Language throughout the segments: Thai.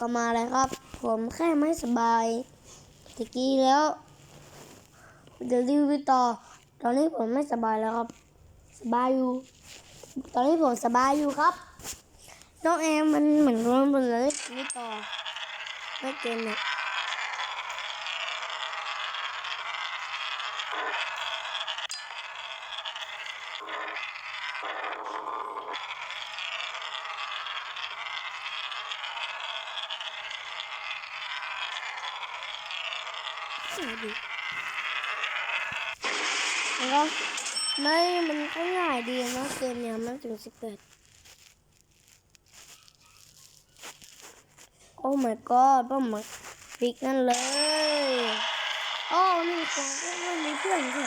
ก็มาแลยครับ ผมแค่ไม่สบายตะกี้แล้วเดี๋ยวรีวิวต่อ ตอนนี้ผมไม่สบายแล้วครับ สบายอยู่ ตอนนี้ผมสบายอยู่ครับ น้องแอมมันเหมือนร้อนบนเลยนี่ต่อไม่เกมเนี่ย สวัสดีแล้วก็ไม่มันก็ง่ายดีนะเกมเนี่ยมันถึงสิบแปดโอ้ my god ป้าหมักปิกนั่นเลยโอ้นี่ของมันมีเพื่อนใช่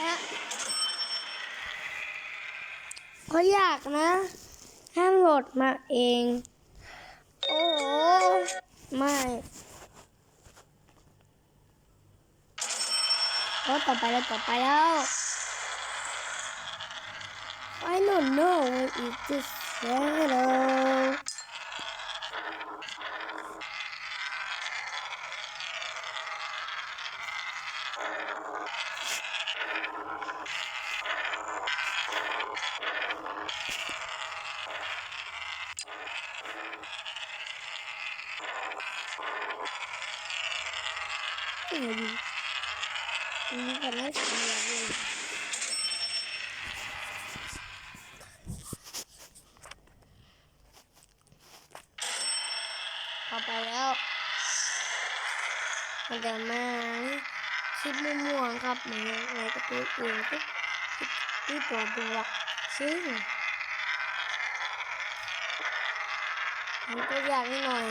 ฮะเขาอยากนะ ห้ามโหลดมาเอง โอ้โห ไม่โอ้ต่อไปแล้วต่อไปแล้ว I don't know what is this shadow ที่ไหนดีตรงนี้ก็ไม่สวยเลยเอาไปแล้วมันจะมาคลิปม่ม่วงครับเหมือนในการะตูนอื่นที่ที่ตัวบวกซึ่งมันตัวอย่างนิดหน่อย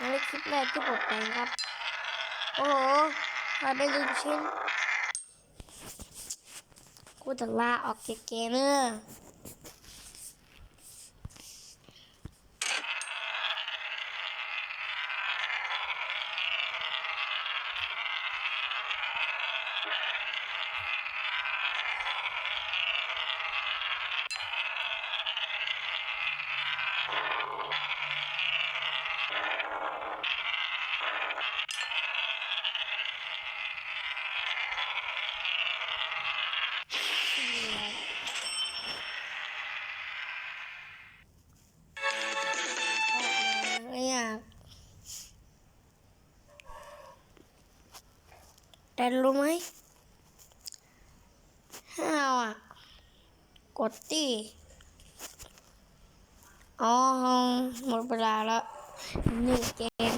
นั่นคลิปแรกที่ผมแต่งครับ โอ้โหมาเป็นลูกชิ้น กูจะลาออกจากเกมเนอะ แต่รู้ไหมห้าวอะ กดตีอ๋อหมดเวลาแล้วนี่เกม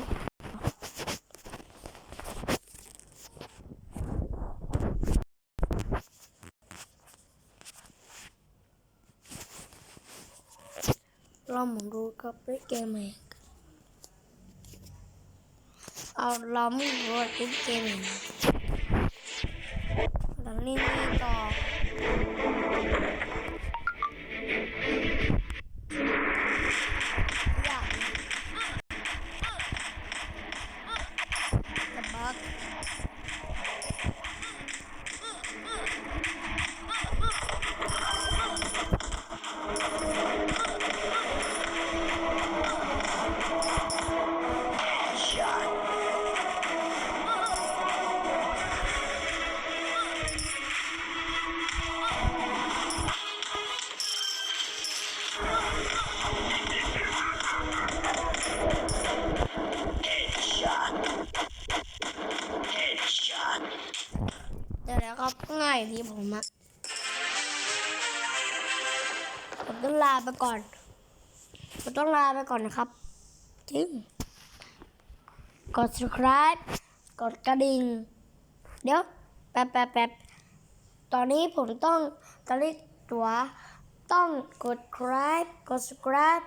เราหมุนดูกับเล่นเกมไหมเอาเราไม่รู้ว่าเล่นเกมไหน เราเายดีผมอะผมต้องลาไปก่อน ผมต้องลาไปก่อนนะครับ จริง กด subscribe กดกระดิ่ง เดี๋ยว แป๊บแป๊บแป๊บตอนนี้ผมต้อง ตอนนี้ตัวต้องกด subscribe กด subscribe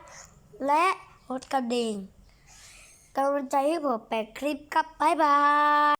และกดกระดิ่งกำลังใจให้ผมแปดคลิปครับบ๊ายบาย